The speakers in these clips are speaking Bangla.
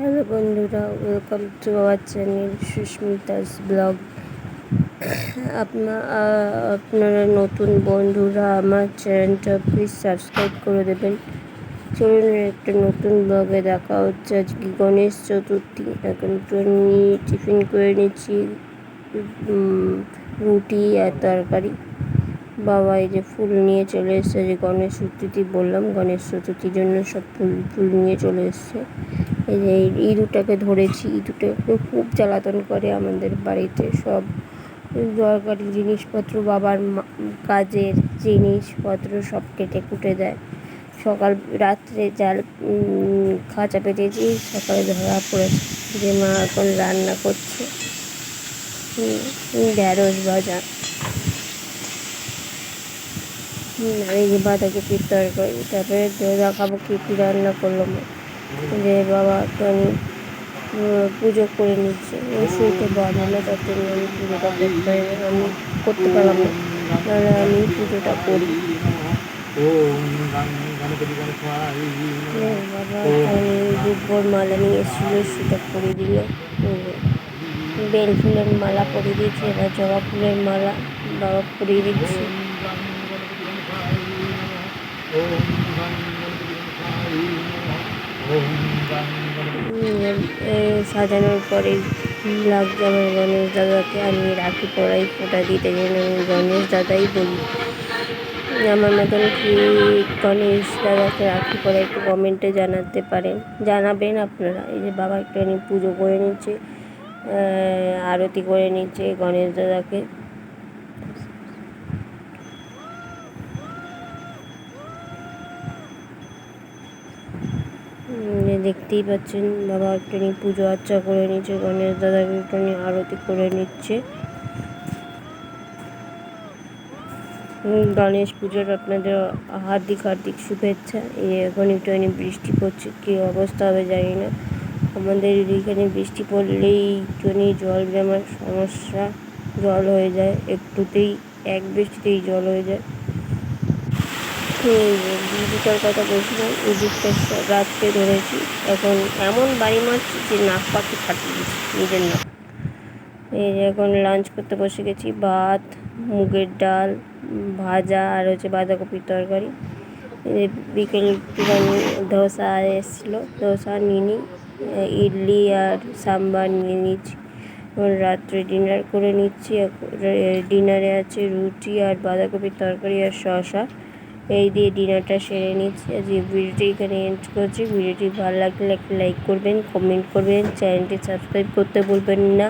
হ্যালো বন্ধুরা welcome to our channel Susmita's blog আপনা আপনারা নতুন বন্ধুরা, আমার চ্যানেলটা প্লিজ সাবস্ক্রাইব করে দেবেন। চলুন, একটা নতুন ব্লগে দেখা হচ্ছে। আজকে গণেশ চতুর্থী। এখন একটু আমি টিফিন করে নিচ্ছি রুটি আর তরকারি। বাবা এই যে ফুল নিয়ে চলে এসছে, যে গণেশ চতুর্থী বললাম, গণেশ চতুর্থীর জন্য সব ফুল ফুল নিয়ে চলে এসছে। এই যে ইঁদুরটাকে ধরেছি ইঁদুরটাকে খুব জ্বালাতন করে আমাদের বাড়িতে সব দরকারি জিনিসপত্র, বাবার কাজের জিনিসপত্র সব কেটে কুটে দেয়। সকাল, রাত্রে জাল খাঁচা পেতেছি সকালে ধরা পড়েছে যে মা এখন রান্না করছে। ঢ্যাঁড়স ভাজা। আর এই যে বাঁধাকপির তরকারি, তারপরে দেখাবো কী কী রান্না করলাম যে বাবা একটু আমি পুজো করে নিচ্ছে শুইতে বাঁধানো তার জন্য আমি পুজোটা করতে আমি করতে পারলাম না। আমি পুজোটা করি। বাবা দুব্বর মালা নিয়ে এসেছিল, সেটা করে দিল। বেল ফুলের মালা পরিয়ে দিয়েছে, এবার জবা ফুলের মালা বাবা পরিয়ে দিচ্ছে। সাজানোর পরে লাগছে আমার গণেশ দাদাকে আমি রাখি, পড়াই, ফোটা দিতে যেন আমি গণেশ দাদাই বলি। আমার মতন কি গণেশ দাদাকে রাখি পরে একটু কমেন্টে জানাতে পারেন। জানাবেন আপনারা। এই যে বাবা একটুখানি পুজো করে নিচ্ছে আরতি করে নিচ্ছে গণেশ দাদাকে। দেখতেই পাচ্ছেন, বাবা একটুখানি পুজো আর্চা করে নিচ্ছে, গণেশ দাদাকে একটুখানি আরতি করে নিচ্ছে। গণেশ পুজোর আপনাদের হার্দিক হার্দিক শুভেচ্ছা। এই এখন একটুখানি বৃষ্টি পড়ছে, কী অবস্থা হবে জানি না। আমাদের এখানে বৃষ্টি পড়লেই একটুখানি জল জমার সমস্যা, জল হয়ে যায়, একটুতেই, এক বৃষ্টিতেই জল হয়ে যায়। ইঁদুরটার কথা বলছিলাম ইঁদুরটা রাত্রে ধরেছি। এখন এমন বাড়ি মারছি যে নাক পাখি ফাটিয়ে দিচ্ছি নিজের নাক। এই যে এখন লাঞ্চ করতে বসে গেছি, ভাত, মুগের ডাল, ভাজা, আর হচ্ছে বাঁধাকপির তরকারি। বিকেল ধোসা এসেছিল, ধোসা নিয়ে নিই ইডলি আর সাম্বার নিয়ে নিচ্ছি এখন রাত্রে ডিনার করে নিচ্ছি ডিনারে আছে রুটি আর বাঁধাকপির তরকারি আর শসা। এই দিয়ে ডিনারটা সেরে নিচ্ছি। আজকে ভিডিওটি এখানে এন্ড করছি। ভিডিওটি ভালো লাগলে একটা লাইক করবেন কমেন্ট করবেন চ্যানেলটি সাবস্ক্রাইব করতে বলবেন না।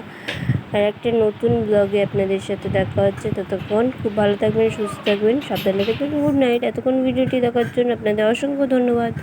আর একটা নতুন ব্লগে আপনাদের সাথে দেখা হচ্ছে। ততক্ষণ খুব ভালো থাকবেন, সুস্থ থাকবেন, সাবধানে থাকবেন। Good night. এতক্ষণ ভিডিওটি দেখার জন্য আপনাদের অসংখ্য ধন্যবাদ।